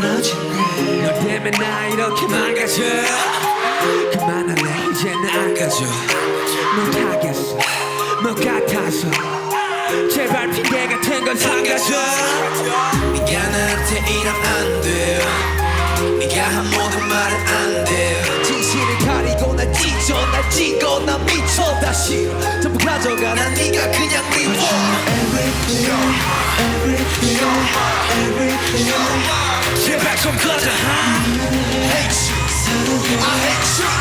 안아줘. 그만할래 이제는 안 가져 못하겠어 너 같아서. 제발 핑계 같은 건 삼가줘. 네가 나한테 이러면 안돼 네가 한 모든 말은 안돼 진실을 가리고 날 찢어 날 찍어. 난 미쳐 다 싫어 전부 가져가. 난 네가 그냥 미워 Everything Everything Everything 좀 꺼져 Hate you I hate you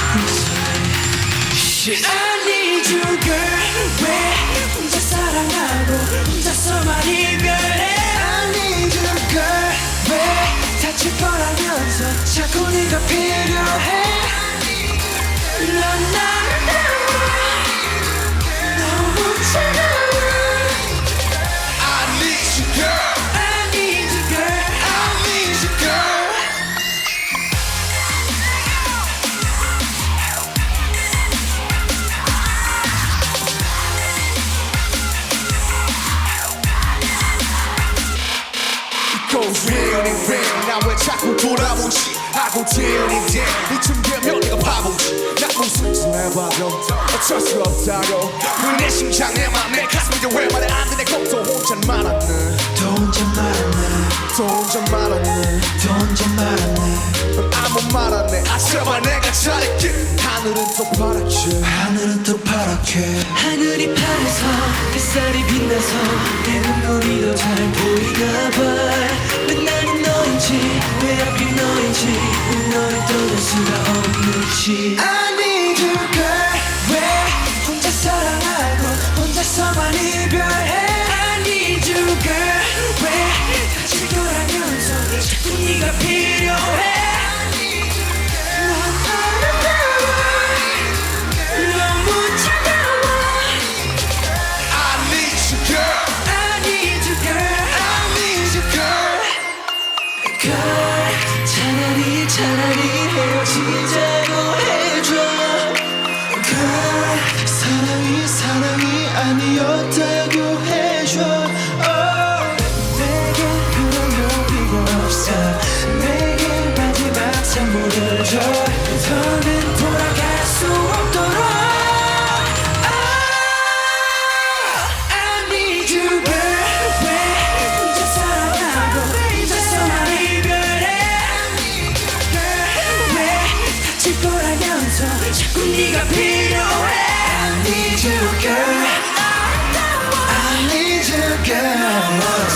and round 나왜 자꾸 돌아오지 하고 태연이 돼 이쯤 되면 내가 바보지 나짓 해봐도 어쩔 수 없다고 왜내 심장 내 맘 내 가슴인데 왜 말을 안 듣네 꼭또 혼자 말았네 또 혼자 말았네 또 혼자 말았네 또 혼자 말았네 넌 아무 말 안해 아 제발 내가 잘할게 하늘은 또 파랗게. 하늘은 또 파랗게. 하늘이 파래서 햇살이 빛나서 내 눈물이 더 잘 보이나 너인지 왜 하필 너인지 왜 너를 떠날 수가 없는지. I need you girl 왜 혼자 사랑하고 혼자서만 이별해? I need you girl 왜 다칠 거라면서 자꾸 네가 필요해? girl 헤어지자고 해줘. girl 사랑이 사랑이 아니었다 네가 필요해 I need you girl I need you girl